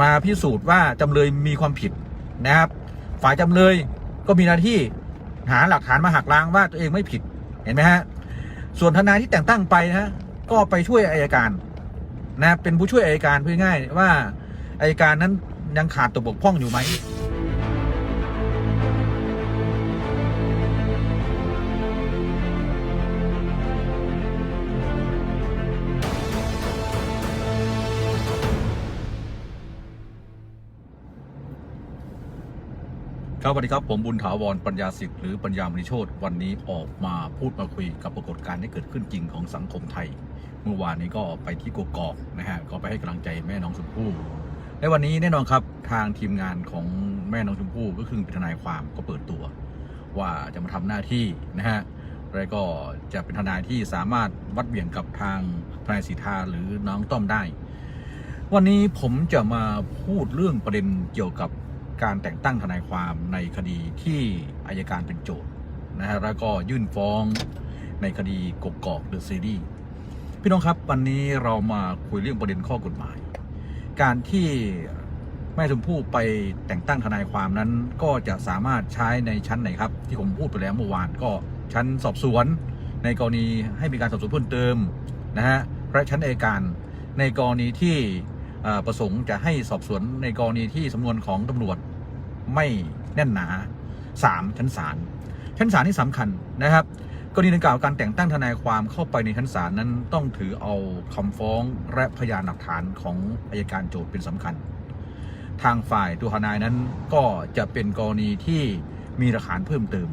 มาพิสูจน์ว่าจำเลยมีความผิดนะครับ ฝ่ายจำเลยก็มีหน้าที่หาหลักฐานมาหักล้างว่าตัวเองไม่ผิดเห็นไหมฮะส่วนทนายที่แต่งตั้งไปนะฮะก็ไปช่วยอายการนะเป็นผู้ช่วยอายการพูดง่ายว่าอายการนั้นยังขาดตัวบกพร่องอยู่ไหม ครับสวัสดีครับ ผมบุญถาวรปัญญาสิทธิ์หรือปัญญามณีโชตวันนี้ออกมาพูดมาคุยกับปรากฏการณ์ที่เกิดขึ้นจริงของสังคมไทย เมื่อวานนี้ก็ไปที่กกอกนะฮะก็ไปให้กำลังใจแม่น้องชมพู่ในวันนี้แน่นอนครับทางทีมงานของแม่น้องชมพู่ก็คือเป็นทนายความก็เปิดตัว ว่าจะมาทำหน้าที่นะฮะแล้วก็จะเป็นทนายที่สามารถวัดเบี่ยงกับทางทนายสีทาหรือน้องต้อมได้ วันนี้ผมจะมาพูดเรื่องประเด็นเกี่ยวกับ การแต่งตั้งทนายความในคดีที่อายการเป็นโจทย์นะฮะแล้วก็ยื่นฟ้องในคดีกกอกเดอะซีรีส์พี่น้องครับวันนี้เรามาคุยเรื่องประเด็นข้อกฎหมาย การที่แม่ชมพู่ไปแต่งตั้งทนายความนั้น ก็จะสามารถใช้ในชั้นไหนครับ ที่ผมพูดไปแล้วเมื่อวานก็ชั้นสอบสวน ในกรณีให้มีการสอบสวนเพิ่มเติมนะฮะและชั้นอัยการในกรณีที่ ประสงค์จะให้สอบสวนในกรณีที่สำนวนของตำรวจไม่แน่นหนา 3 ชั้นศาลชั้นศาลที่สำคัญนะครับกรณีดังกล่าวการแต่งตั้งทนายความเข้าไปในชั้นศาลนั้นต้องถือเอาคำฟ้องและพยานหลักฐานของอายการโจทย์เป็นสำคัญ ทางฝ่ายตัวทนายนั้นก็จะเป็นกรณีที่มีหลักฐานเพิ่มเติม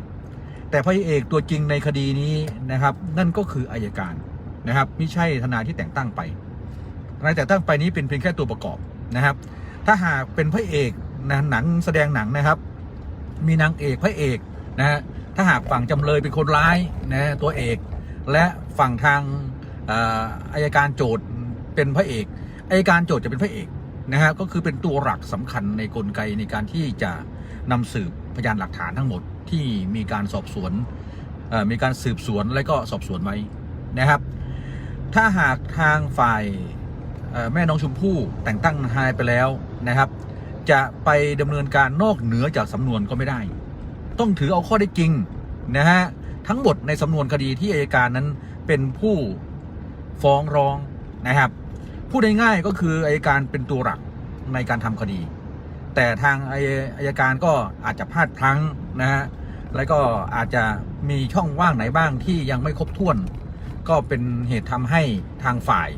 แต่พระเอกตัวจริงในคดีนี้นะครับ นั่นก็คืออายการนะครับไม่ใช่ทนายที่แต่งตั้งไป รายแต่ตั้งไปนี้เป็นเพียงแค่ตัวประกอบนะครับ ถ้าหากเป็นพระเอกนะหนังแสดงหนังนะครับ มีนางเอกพระเอกนะฮะถ้าหากฝั่งจำเลยเป็นคนร้ายนะตัวเอก และฝั่งทางอายการโจทย์เป็นพระเอกอายการโจทย์จะเป็นพระเอกนะฮะก็คือเป็นตัวหลักสำคัญในกลไกในการที่จะนำสืบพยานหลักฐานทั้งหมดที่มีการสอบสวนมีการสืบสวนและก็สอบสวนไว้นะครับ ถ้าหากทางฝ่าย แม่น้องชมพู่แต่งตั้งทนายไปแล้วนะครับ จะไปดำเนินการนอกเหนือจากสำนวนก็ไม่ได้ ต้องถือเอาข้อได้จริงนะฮะทั้งหมดในสำนวนคดีที่อายการนั้นเป็นผู้ฟ้องร้องนะครับพูดง่ายๆก็คืออายการเป็นตัวหลักในการทำคดี แต่ทางอายการก็อาจจะพลาดพลั้งนะฮะแล้วก็อาจจะมีช่องว่างไหนบ้างที่ยังไม่ครบถ้วน ก็เป็นเหตุทำให้ทางฝ่าย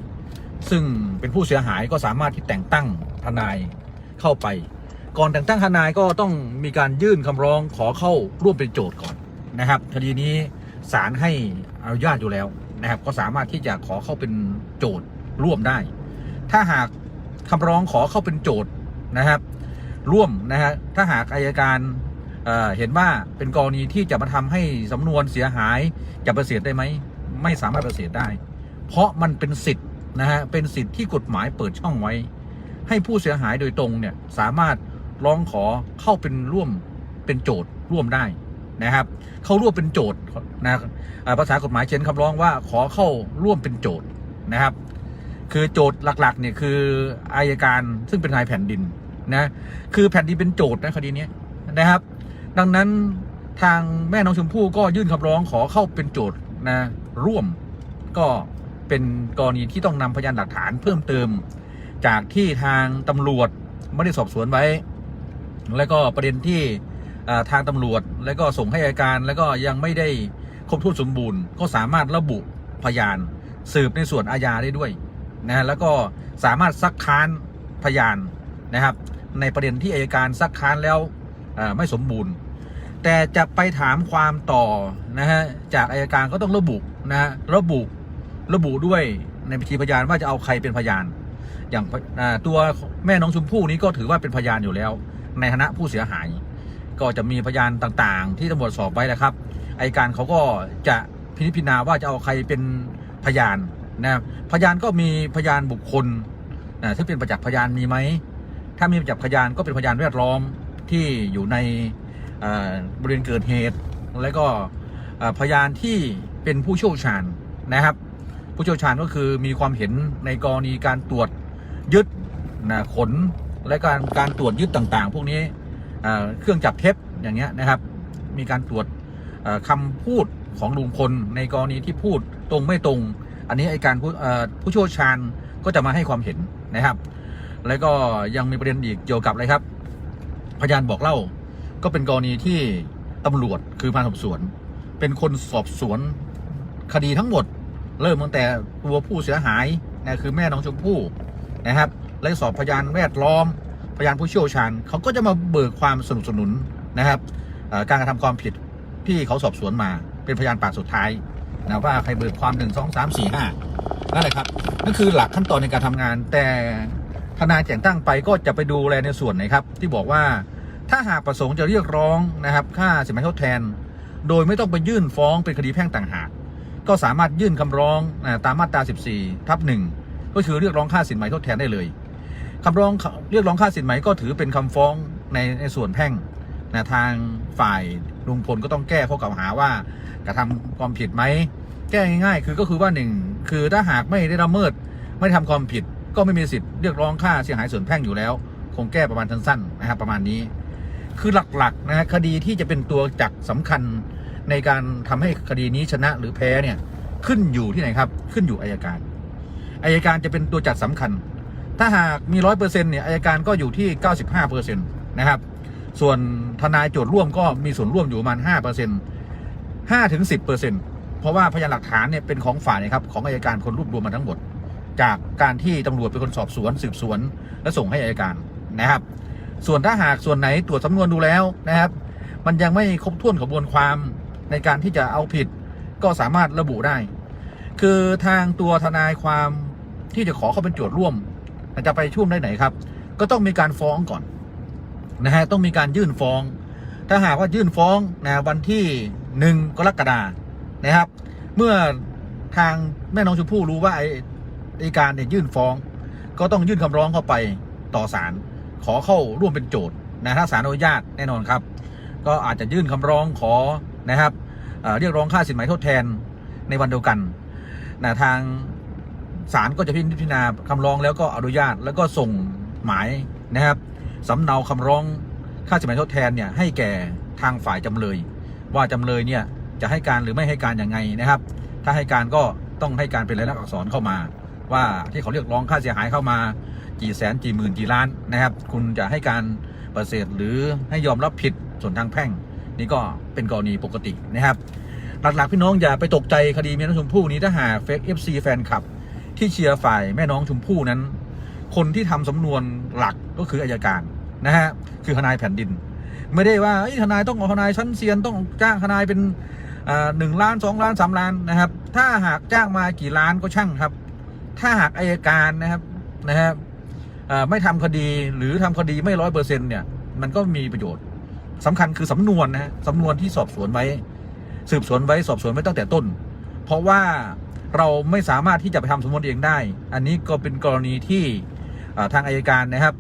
ซึ่งเป็นผู้เสียหายก็สามารถที่แต่งตั้งทนายเข้าไป ก่อนแต่งตั้งทนายก็ต้องมีการยื่นคำร้องขอเข้าร่วมเป็นโจทย์ก่อนนะครับคดีนี้ศาลให้อนุญาตอยู่แล้วนะครับ ก็สามารถที่จะขอเข้าเป็นโจทย์ร่วมได้ ถ้าหากคำร้องขอเข้าเป็นโจทย์นะครับ ร่วมนะฮะถ้าหากอายการเเห็นว่าเป็นกรณีที่จะมาทำให้สำนวนเสียหายจะประเสริฐได้ไหม ไม่สามารถประเสริฐได้ เพราะมันเป็นสิทธิ์ นะฮะเป็นสิทธิ์ที่กฎหมายเปิดช่องไว้ ให้ผู้เสียหายโดยตรงเนี่ยสามารถร้องขอเข้าเป็นร่วมเป็นโจทย์ร่วมได้นะครับ เข้าร่วมเป็นโจทย์นะภาษากฎหมายเช่นคำร้องว่าขอเข้าร่วมเป็นโจทย์นะครับ คือโจทย์หลักๆเนี่ยคืออายการซึ่งเป็นนายแผ่นดินนะคือแผ่นดินเป็นโจทย์นะคดีนี้นะครับ ดังนั้นทางแม่น้องชมพู่ก็ยื่นคำร้องขอเข้าเป็นโจทย์นะร่วมก็ เป็นกรณีที่ต้องนำพยานหลักฐานเพิ่มเติม จากที่ทางตำรวจไม่ได้สอบสวนไว้ แล้วก็ประเด็นที่ทางตำรวจ แล้วก็ส่งให้อัยการ แล้วก็ยังไม่ได้ครบถ้วนสมบูรณ์ ก็สามารถระบุพยานสืบในส่วนอาญาได้ด้วยนะฮะแล้วก็สามารถซักค้านพยานนะครับ ในประเด็นที่อัยการซักค้านแล้วไม่สมบูรณ์ แต่จะไปถามความต่อนะฮะจากอายการก็ต้องระบุนะฮะระบุ ระบุด้วยในบัญชีพยานว่าจะเอาใครเป็นพยาน อย่างตัวแม่น้องชมพู่นี้ก็ถือว่าเป็นพยานอยู่แล้ว ในฐานะผู้เสียหาย ก็จะมีพยานต่างๆ ที่ตำรวจสอบไว้นะครับไอการเขาก็จะพินิจพิจารณาว่าจะเอาใครเป็นพยานนะพยานก็มีพยานบุคคลนะที่เป็นประจักษ์พยานมีไหมถ้ามีประจักษ์พยานก็เป็นพยานแวดล้อมที่อยู่ในบริเวณเกิดเหตุ แล้วก็พยานที่เป็นผู้เชี่ยวชาญนะครับ ผู้เชี่ยวชาญก็คือมีความเห็นในกรณีการตรวจยึดนะขนและการการตรวจยึดต่างๆ พวกนี้เครื่องจับเท็จอย่างเงี้ยนะครับ มีการตรวจอ่าคำพูดของลุงพลในกรณีที่พูดตรงไม่ตรง อันนี้ไอการผู้ผู้เชี่ยวชาญก็จะมาให้ความเห็นนะครับ แล้วก็ยังมีประเด็นอีกเกี่ยวกับอะไรครับ พยานบอกเล่า ก็เป็นกรณีที่ตำรวจคือพนักงานสอบสวน เป็นคนสอบสวนคดีทั้งหมด เริ่มตั้งแต่ตัวผู้เสียหายนะคือแม่น้องชมพู่นะครับและสอบพยานแวดล้อม พยานผู้เชี่ยวชาญเขาก็จะมาเบิกความสนับสนุนนะครับการกระทำความผิดที่เขาสอบสวนมาเป็นพยานปากสุดท้ายนะว่าใครเบิกความหนึ่งสองสามสี่ห้านั่นแหละครับนั่นคือหลักขั้นตอนในการทำงาน แต่ทนายแต่งตั้งไปก็จะไปดูแลในส่วนไหนครับ ที่บอกว่าถ้าหากประสงค์จะเรียกร้องนะครับ ค่าสินไหมทดแทน โดยไม่ต้องไปยื่นฟ้องเป็นคดีแพ่งต่างหาก ก็สามารถยื่นคำร้องตามมาตรา 14 ทับหนึ่งก็คือเรียกร้องค่าสินไหมทดแทนได้เลยคำร้องเรียกร้องค่าสินไหมก็ถือเป็นคำฟ้องในในส่วนแพ่งนะทางฝ่ายลุงพลก็ต้องแก้ข้อกล่าวหาว่ากระทำความผิดไหมแก้ง่ายๆ คือก็คือว่าหนึ่งคือถ้าหากไม่ได้ละเมิดไม่ทำความผิดก็ไม่มีสิทธิ์เรียกร้องค่าเสียหายส่วนแพ่งอยู่แล้ว คงแก้ประมาณสั้นๆนะครับประมาณนี้ คือหลักๆนะคดีที่จะเป็นตัวจักสำคัญ ในการทำให้คดีนี้ชนะหรือแพ้เนี่ยขึ้นอยู่ที่ไหนครับ ขึ้นอยู่อายการอายการจะเป็นตัวจัดสำคัญ ถ้าหากมีร้อยเปอร์เซ็นต์เนี่ยอายการก็อยู่ที่เก้าสิบห้าเปอร์เซ็นต์นะครับ ส่วนทนายโจทย์ร่วมก็มีส่วนร่วมอยู่ประมาณห้าเปอร์เซ็นต์ห้าถึงสิบเปอร์เซ็นต์เพราะว่าพยานหลักฐานเนี่ยเป็นของฝ่ายนะครับของอายการคนรวบรวมมาทั้งหมด จากการที่ตำรวจเป็นคนสอบสวนสืบสวน และส่งให้อายการนะครับ ส่วนถ้าหากส่วนไหนตรวจสำนวนดูแล้วนะครับ มันยังไม่ครบถ้วนกระบวนความ ในการที่จะเอาผิดก็สามารถระบุได้ คือทางตัวทนายความที่จะขอเข้าเป็นโจทย์ร่วมจะไปช่วมได้ไหนครับ ก็ต้องมีการฟ้องก่อนนะฮะต้องมีการยื่นฟ้อง ถ้าหากว่ายื่นฟ้องนะวันที่หนึ่งกรกฎานะครับ เมื่อทางแม่น้องชมพู่รู้ว่าไอ้ไอการเนี่ยยื่นฟ้อง ก็ต้องยื่นคำร้องเข้าไปต่อศาลขอเข้าร่วมเป็นโจทย์นะถ้าศาลอนุญาตแน่นอนครับ ก็อาจจะยื่นคำร้องขอ นะครับเเรียกร้องค่าสินไหมทดแทนในวันเดียวกันนะทางศาลก็จะพิจารณาคำร้องแล้วก็อนุญาตแล้วก็ส่งหมายนะครับสำเนาคำร้องค่าสินไหมทดแทนเนี่ยให้แก่ทางฝ่ายจำเลย ว่าจำเลยเนี่ยจะให้การหรือไม่ให้การอยังไงนะครับ ถ้าให้การก็ต้องให้การเป็นลายลักษณ์อักษรเข้ามา ว่าที่เขาเรียกร้องค่าเสียหายเข้ามากี่แสนกี่หมื่นกี่ล้านนะครับ คุณจะให้การปฏิเสธหรือให้ยอมรับผิดส่วนทางแพ่ง นี่ก็เป็นกรณีปกตินะครับ หลักๆพี่น้องอย่าไปตกใจคดีแม่น้องชมพู่นี้ถ้าหากเฟกเอฟซีแฟนคลับ ที่เชียร์ฝ่ายแม่น้องชมพู่นั้น คนที่ทำสำนวนหลักก็คืออายการนะฮะคือทนายแผ่นดิน ไม่ได้ว่าเอ้ทนายต้องเอาทนายชั้นเซียนต้องจ้างทนายเป็นหนึ่งล้านสองล้านสามล้านนะครับ ถ้าหากจ้างมากี่ล้านก็ช่างครับ ถ้าหากอายการนะครับนะครับไม่ทำคดีหรือทำคดีไม่ร้อยเปอร์เซ็นต์เนี่ย มันก็มีประโยชน์ สำคัญคือสำนวนนะสำนวนที่สอบสวนไว้ สืบสวนไว้สอบสวนไว้ตั้งแต่ต้น เพราะว่าเราไม่สามารถที่จะไปทำสำนวนเองได้ อันนี้ก็เป็นกรณีที่ทางอายการนะครับ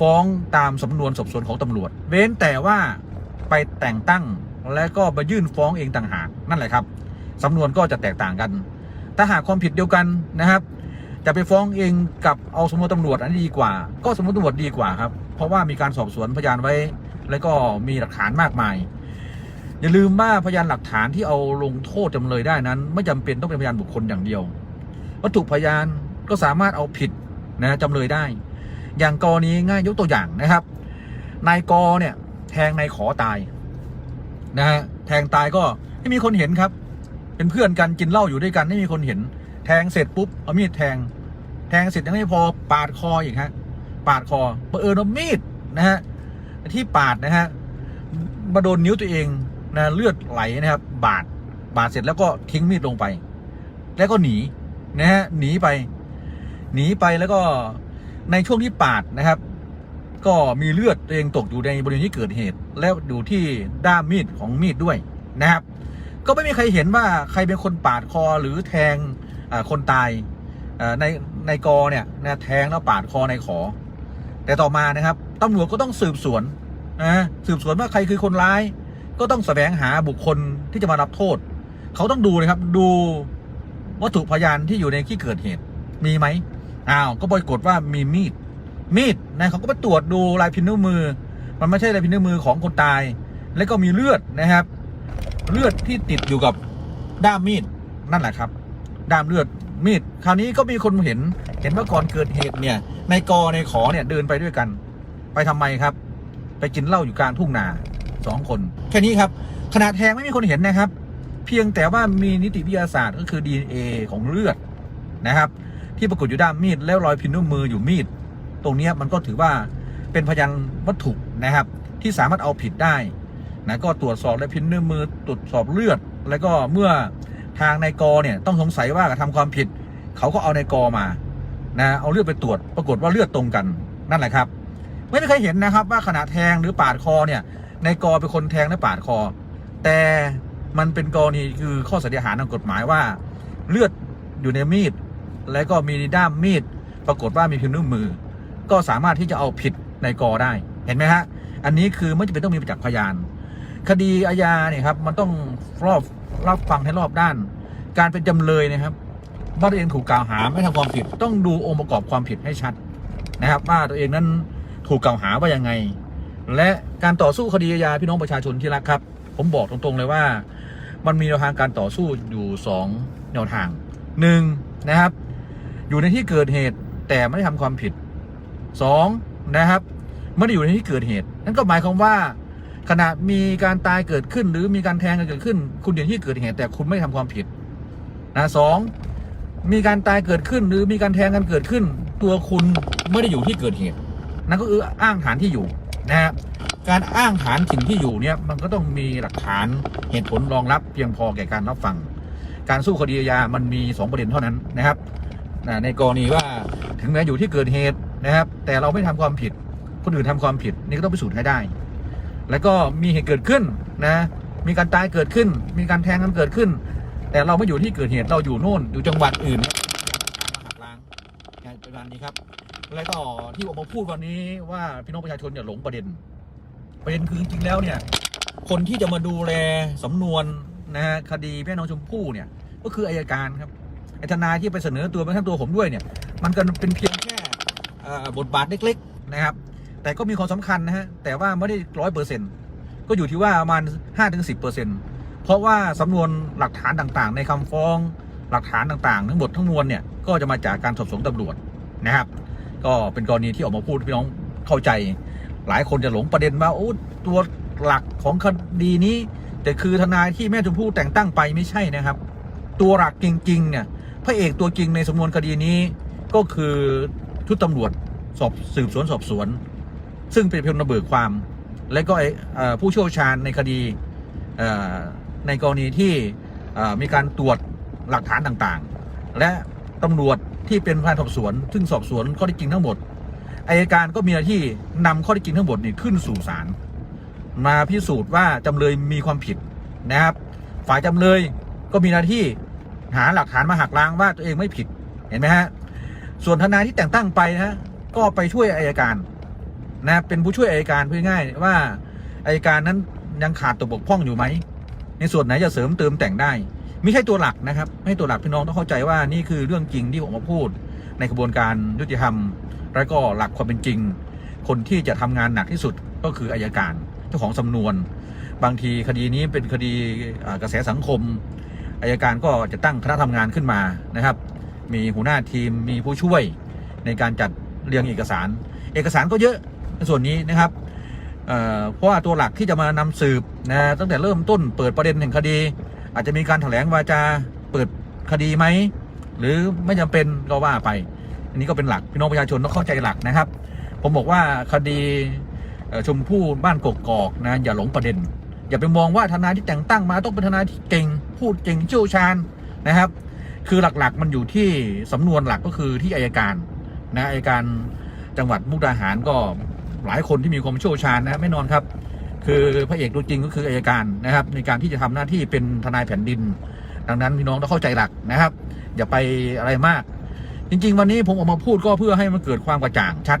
ฟ้องตามสำนวนสอบสวนของตำรวจ เว้นแต่ว่าไปแต่งตั้งและก็ไปยื่นฟ้องเองต่างหากนั่นแหละครับสำนวนก็จะแตกต่างกัน ถ้าหากความผิดเดียวกันนะครับ จะไปฟ้องเองกับเอาสำนวนตำรวจอันนี้ดีกว่า ก็สำนวนตำรวจดีกว่าครับ เพราะว่ามีการสอบสวนพยานไว้ แล้วก็มีหลักฐานมากมาย อย่าลืมว่าพยานหลักฐานที่เอาลงโทษจำเลยได้นั้น ไม่จำเป็นต้องเป็นพยานบุคคลอย่างเดียว วัตถุพยานก็สามารถเอาผิดนะจำเลยได้ อย่างกรณีง่ายยกตัวอย่างนะครับนายกเนี่ยแทงนายขอตายนะฮะแทงตายก็ไม่มีคนเห็นครับ เป็นเพื่อนกันกินเหล้าอยู่ด้วยกันไม่มีคนเห็น แทงเสร็จปุ๊บเอามีดแทง แทงเสร็จยังไม่พอปาดคออีกฮะปาดคอเผอิญเอามีดนะฮะ ที่ปาดนะฮะมาโดนนิ้วตัวเองนะเลือดไหลนะครับ บาดบาดเสร็จแล้วก็ทิ้งมีดลงไป แล้วก็หนีนะฮะหนีไป หนีไปแล้วก็ในช่วงที่ปาดนะครับ ก็มีเลือดตัวเองตกอยู่ในบริเวณที่เกิดเหตุ แล้วดูที่ด้ามมีดของมีดด้วยนะครับ ก็ไม่มีใครเห็นว่าใครเป็นคนปาดคอหรือแทงคนตายในในกอเนี่ยนะแทงแล้วปาดคอในขอ แต่ต่อมานะครับ ตำรวจก็ต้องสืบสวนนะสืบสวนว่าใครคือคนร้าย ก็ต้องแสวงหาบุคคลที่จะมารับโทษ เขาต้องดูนะครับ ดูวัตถุพยานที่อยู่ในที่เกิดเหตุ มีไหมอ้าวก็ปรากฏว่ามีมีด มีดนะเขาก็ไปตรวจดูลายพินิ้วมือ มันไม่ใช่ลายพินิ้วมือของคนตาย แล้วก็มีเลือดนะครับ เลือดที่ติดอยู่กับด้ามมีดนั่นแหละครับ ด้ามเลือดมีด คราวนี้ก็มีคนเห็น เห็นว่าก่อนเกิดเหตุเนี่ย ในกอในขอเนี่ยเดินไปด้วยกัน ไปทำไมครับ ไปกินเหล้าอยู่กลางทุ่งนาสองคน แค่นี้ครับ ขนาดแทงไม่มีคนเห็นนะครับ เพียงแต่ว่ามีนิติวิทยาศาสตร์ก็คือ DNA ของเลือดนะครับ ที่ปรากฏอยู่ด้ามมีดแล้วรอยพิมพ์นิ้วมืออยู่มีด ตรงนี้มันก็ถือว่าเป็นพยานวัตถุนะครับ ที่สามารถเอาผิดได้นะก็ตรวจสอบและพิมพ์นิ้วมือตรวจสอบเลือด แล้วก็เมื่อทางนายกเนี่ยต้องสงสัยว่ากระทำความผิด เขาก็เอานายกมานะเอาเลือดไปตรวจ ปรากฏว่าเลือดตรงกันนั่นแหละครับ ไม่ได้เคยเห็นนะครับว่าขณะแทงหรือปาดคอเนี่ยนายกอเป็นคนแทงและปาดคอ แต่มันเป็นกรณีคือข้อสันนิษฐานทางกฎหมายว่า เลือดอยู่ในมีด แล้วก็มีด้ามมีด ปรากฏว่ามีพิมพ์นิ้วมือ ก็สามารถที่จะเอาผิดในกอได้เห็นไหมฮะอันนี้คือไม่จำเป็นต้องมีประจักษ์พยาน คดีอาญาเนี่ยครับมันต้องรอบรับฟังให้รอบด้าน การเป็นจำเลยนะครับว่าตัวเองถูกกล่าวหาไม่ทำความผิด ต้องดูองค์ประกอบความผิดให้ชัดนะครับ ว่าตัวเองนั้น ถูกกล่าวหาว่ายังไง และการต่อสู้คดีอาญาพี่น้องประชาชนที่รักครับ ผมบอกตรงๆเลยว่า มันมีแนวทางการต่อสู้อยู่สองแนวทางหนึ่งนะครับ อยู่ในที่เกิดเหตุแต่ไม่ได้ทำความผิดสองนะครับไม่ได้อยู่ในที่เกิดเหตุ นั่นก็หมายความว่าขณะมีการตายเกิดขึ้น หรือมีการแทงกันเกิดขึ้น คุณอยู่ในที่เกิดเหตุแต่คุณไม่ทำความผิดนะสองมีการตายเกิดขึ้น หรือมีการแทงกันเกิดขึ้น ตัวคุณไม่ได้อยู่ที่เกิดเหตุ นั่นก็คืออ้างฐานที่อยู่นะฮะการอ้างฐานถิ่นที่อยู่เนี่ยมันก็ต้องมีหลักฐานเหตุผลรองรับเพียงพอแก่การรับฟัง การสู้คดีอาญามันมีสองประเด็นเท่านั้นนะครับในกรณีว่าถึงแม้อยู่ที่เกิดเหตุนะครับ แต่เราไม่ทำความผิด คนอื่นทำความผิดนี่ก็ต้องพิสูจน์ให้ได้ แล้วก็มีเหตุเกิดขึ้นนะมีการตายเกิดขึ้น มีการแทงกันเกิดขึ้น แต่เราไม่อยู่ที่เกิดเหตุเราอยู่โน่นอยู่จังหวัดอื่นมาหักล้างประมาณนี้ครับ แล้วก็ที่ออกมาพูดวันนี้ว่าพี่น้องประชาชนอย่าหลงประเด็น ประเด็นคือจริงๆแล้วเนี่ย คนที่จะมาดูแลสำนวนนะฮะคดีแม่น้องชมพู่เนี่ย ก็คืออายการครับไอ้ทนายที่ไปเสนอตัวไปทั้งตัวผมด้วยเนี่ย มันก็เป็นเพียงแค่บทบาทเล็กๆนะครับ แต่ก็มีความสำคัญนะฮะแต่ว่าไม่ได้ร้อยเปอร์เซ็นต์ก็อยู่ที่ว่าประมาณห้าถึงสิบเปอร์เซ็นต์เพราะว่าสำนวนหลักฐานต่างๆ ในคำฟ้องหลักฐานต่างๆ ทั้งหมดทั้งมวลเนี่ยก็จะมาจากการสอบสวนตำรวจนะครับ ก็เป็นกรณีที่ออกมาพูดพี่น้องเข้าใจ หลายคนจะหลงประเด็นว่าโอ้ตัวหลักของคดีนี้ แต่คือทนายที่แม่ชมพู่แต่งตั้งไปไม่ใช่นะครับ ตัวหลักจริงๆเนี่ยพระเอกตัวจริงในสำนวนคดีนี้ก็คือชุดตำรวจสอบสืบสวนสอบสวน ซึ่งเป็นเพียงระเบิดความ และก็ผู้เชี่ยวชาญในคดีในกรณีที่มีการตรวจหลักฐานต่างๆ และตำรวจ ที่เป็นพนักงานสอบสวน ซึ่งสอบสวนข้อเท็จจริงทั้งหมดอายการก็มีหน้าที่นำข้อเท็จจริงทั้งหมดนี่ขึ้นสู่ศาลมาพิสูจน์ว่าจำเลยมีความผิดนะครับ ฝ่ายจำเลยก็มีหน้าที่หาหลักฐานมาหักล้างว่าตัวเองไม่ผิดเห็นไหมฮะส่วนทนายที่แต่งตั้งไปนะฮะก็ไปช่วยอายการนะเป็นผู้ช่วยอายการเพื่อง่ายว่าอายการนั้นยังขาดตัวบกพร่องอยู่ไหมในส่วนไหนจะเสริมเติมแต่งได้ ไม่ใช่ตัวหลักนะครับไม่ใช่ตัวหลักพี่น้องต้องเข้าใจว่านี่คือเรื่องจริงที่ผมมาพูด ในกระบวนการยุติธรรม และก็หลักความเป็นจริง คนที่จะทำงานหนักที่สุดก็คืออายการเจ้าของสำนวน บางทีคดีนี้เป็นคดีกระแสสังคมอายการก็จะตั้งคณะทำงานขึ้นมานะครับ มีหัวหน้าทีมมีผู้ช่วยในการจัดเรียงเอกสาร เอกสารก็เยอะในส่วนนี้นะครับเเพราะว่าตัวหลักที่จะมานำสืบนะตั้งแต่เริ่มต้นเปิดประเด็นแห่งคดี อาจจะมีการแถลงวาจาเปิดคดีไหมหรือไม่จำเป็นก็ว่าไป อันนี้ก็เป็นหลักพี่น้องประชาชนต้องเข้าใจหลักนะครับ ผมบอกว่าคดีชมพู่บ้านกกอกนะอย่าหลงประเด็น อย่าไปมองว่าทนายที่แต่งตั้งมาต้องเป็นทนายที่เก่ง พูดเก่งเชี่ยวชาญนะครับ คือหลักๆมันอยู่ที่สำนวนหลักก็คือที่อายการนะอายการจังหวัดมุกดาหารก็หลายคนที่มีความเชี่ยวชาญนะไม่นอนครับ คือพระเอกตัวจริงก็คืออายการนะครับ ในการที่จะทำหน้าที่เป็นทนายแผ่นดิน ดังนั้นพี่น้องต้องเข้าใจหลักนะครับ อย่าไปอะไรมาก จริง ๆ วันนี้ผมออกมาพูดก็เพื่อให้มันเกิดความกระจ่างชัด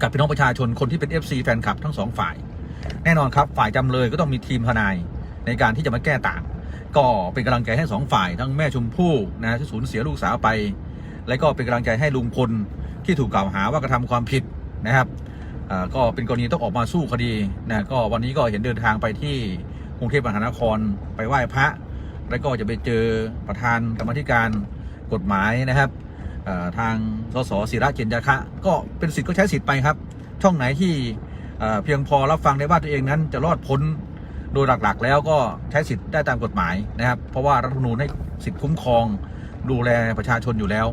กับพี่น้องประชาชนคนที่เป็น FC แฟนคลับทั้งสองฝ่าย แน่นอนครับ ฝ่ายจำเลยก็ต้องมีทีมทนายในการที่จะมาแก้ต่าง ก็เป็นกำลังใจให้สองฝ่าย ทั้งแม่ชมพู่นะที่สูญเสียลูกสาวไป และก็เป็นกำลังใจให้ลุงพลที่ถูกกล่าวหาว่ากระทำความผิดนะครับ ก็เป็นกรณีต้องออกมาสู้คดีนะก็วันนี้ก็เห็นเดินทางไปที่กรุงเทพมหานครไปไหว้พระ แล้วก็จะไปเจอประธานกรรมธิการกฎหมายนะครับทางสสศิระเจนจาคะ ก็เป็นสิทธิ์ก็ใช้สิทธิ์ไปครับ ช่องไหนที่เพียงพอรับฟังได้ว่าตัวเองนั้นจะรอดพ้นโดยหลักๆ แล้วก็ใช้สิทธิ์ได้ตามกฎหมายนะครับ เพราะว่ารัฐธรรมนูญให้สิทธิ์คุ้มครองดูแลประชาชนอยู่แล้ว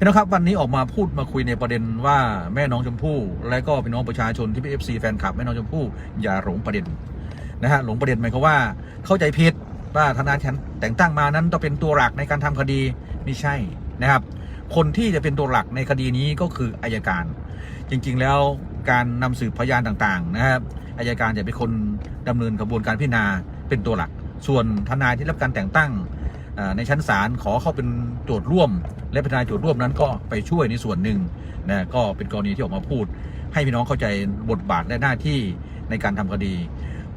พี่น้องครับวันนี้ออกมาพูดมาคุยในประเด็นว่าแม่น้องชมพู่ และก็พี่น้องประชาชนที่เป็นเอฟซีแฟนคลับแม่น้องชมพู่อย่าหลงประเด็นนะฮะหลงประเด็นหมายความว่าเข้าใจผิดว่าทนายฉันแต่งตั้งมานั้นต้องเป็นตัวหลักในการทำคดีไม่ใช่นะครับ คนที่จะเป็นตัวหลักในคดีนี้ก็คืออายการ จริงๆแล้วการนำสืบพยานต่างๆนะครับอายการจะเป็นคนดำเนินกระบวนการพิจารณาเป็นตัวหลัก ส่วนทนายที่รับการแต่งตั้ง ในชั้นศาลขอเข้าเป็นโจทย์ร่วม และเป็นทนายโจทย์ร่วมนั้นก็ไปช่วยในส่วนหนึ่งนะก็เป็นกรณีที่ออกมาพูด ให้พี่น้องเข้าใจบทบาทและหน้าที่ในการทำคดี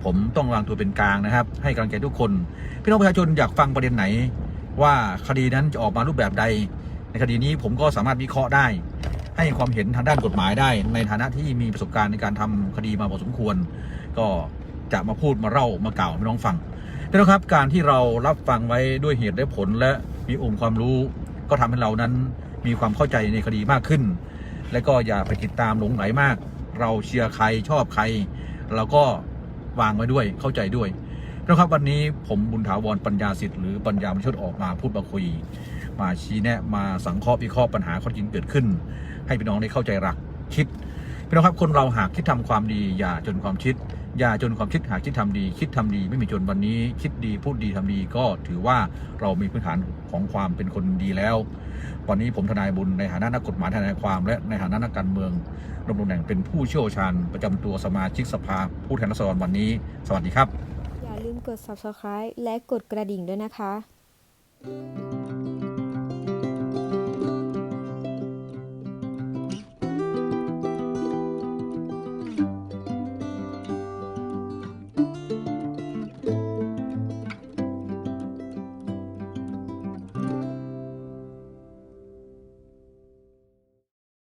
ผมต้องวางตัวเป็นกลางนะครับ ให้กำลังใจทุกคน พี่น้องประชาชนอยากฟังประเด็นไหน ว่าคดีนั้นจะออกมารูปแบบใด ในคดีนี้ผมก็สามารถวิเคราะห์ได้ ให้ความเห็นทางด้านกฎหมายได้ ในฐานะที่มีประสบการณ์ในการทำคดีมาพอสมควร ก็จะมาพูดมาเล่ามากล่าวให้พี่น้องฟัง พี่น้องครับการที่เรารับฟังไว้ด้วยเหตุและผลและมีองค์ความรู้ ก็ทำให้เรานั้นมีความเข้าใจในคดีมากขึ้น และก็อย่าไปติดตามหลงไหลมาก เราเชียร์ใครชอบใคร เราก็วางไว้ด้วยเข้าใจด้วยน้องครับวันนี้ผมบุญถาวรปัญญาสิทธิ์หรือปัญญามชดออกมาพูดมาคุย มาชี้แนะมาสังเคราะห์วิเคราะห์ปัญหาข้อจริงเกิดขึ้น ให้พี่น้องได้เข้าใจหลักคิดพี่น้องครับคนเราหากคิดทำความดีอย่าจนความคิด อย่าจนความคิดหากคิดทำดี คิดทำดีไม่มีจนวันนี้ คิดดีพูดดีทำดีก็ถือว่าเรามีพื้นฐานของความเป็นคนดีแล้ว วันนี้ผมทนายบุญในฐานะนักกฎหมายทนายความ และในฐานะนักการเมืองดำรงตำแหน่งเป็นผู้เชี่ยวชาญประจำตัวสมาชิกสภาผู้แทนราษฎรวันนี้ สวัสดีครับ อย่าลืมกด subscribe และกดกระดิ่งด้วยนะคะ